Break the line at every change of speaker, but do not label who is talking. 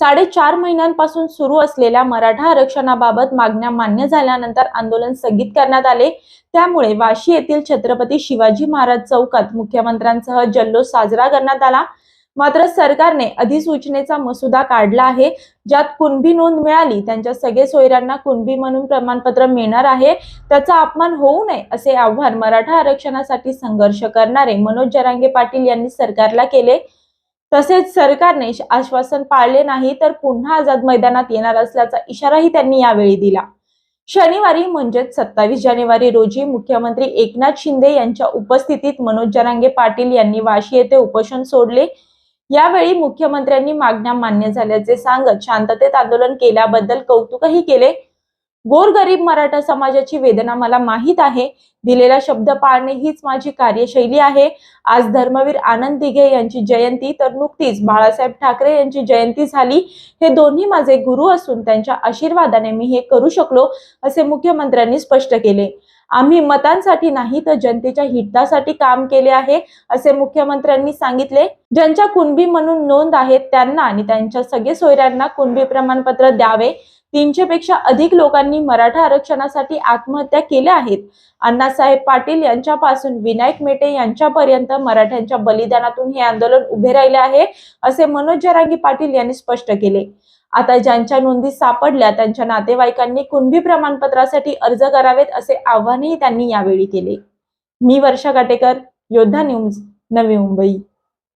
साडेचार महिन्यांपासून सुरू असलेल्या मराठा आरक्षणाबाबत मागण्या मान्य झाल्यानंतर आंदोलन स्थगित करण्यात आले. त्यामुळे वाशी येथील छत्रपती शिवाजी महाराज चौकात मुख्यमंत्र्यांसह जल्लोष साजरा करण्यात आला. मात्र सरकारने अधिसूचनेचा मसुदा काढला आहे. ज्यात कुणबी नोंद मिळाली त्यांच्या सगळे सोयऱ्यांना कुणबी म्हणून प्रमाणपत्र मिळणार आहे. त्याचा अपमान होऊ नये असे आव्हान मराठा आरक्षणासाठी संघर्ष करणारे मनोज जरांगे पाटील यांनी सरकारला केले. तसेच सरकारने आश्वासन पाळले नाही तर पुन्हा आझाद मैदानात येणार असल्याचा इशाराही त्यांनी यावेळी दिला. शनिवारी म्हणजेच सत्तावीस जानेवारी रोजी मुख्यमंत्री एकनाथ शिंदे यांच्या उपस्थितीत मनोज जरांगे पाटील यांनी वाशी येथे उपोषण सोडले. यावेळी मुख्यमंत्र्यांनी मागण्या मान्य झाल्याचे सांगत शांततेत आंदोलन केल्याबद्दल कौतुकही केले. गोरगरीब मराठा समाजाची वेदना मला माहीत आहे. दिलेला शब्द पाळणे हीच माझी कार्यशैली आहे. आज धर्मवीर आनंद दिघे यांची जयंती तर नुकतीच बाळासाहेब ठाकरे यांची जयंती झाली. हे दोन्ही माझे गुरु असून त्यांच्या आशीर्वादाने मी हे करू शकलो असे मुख्यमंत्र्यांनी स्पष्ट केले. आम्ही मतांसाठी नाही तर जनतेच्या हितासाठी काम केले आहे असे मुख्यमंत्र्यांनी सांगितले. ज्यांच्या कुणबी म्हणून नोंद आहेत त्यांना आणि त्यांच्या सगळे सोयऱ्यांना कुणबी प्रमाणपत्र द्यावे. तीनशे पेक्षा अधिक लोकांनी मराठा आरक्षणासाठी आत्महत्या केल्या आहेत. अण्णासाहेब पाटील यांच्यापासून विनायक मेटे यांच्यापर्यंत मराठ्यांच्या बलिदानातून हे आंदोलन उभे राहिले आहे असे मनोज जरांगी पाटील यांनी स्पष्ट केले. आता ज्यांच्या नोंदी सापडल्या त्यांच्या नातेवाईकांनी कुणबी प्रमाणपत्रासाठी अर्ज करावेत असे आवाहनही त्यांनी यावेळी केले. मी वर्षा काटेकर योद्धा न्यूज नवी मुंबई.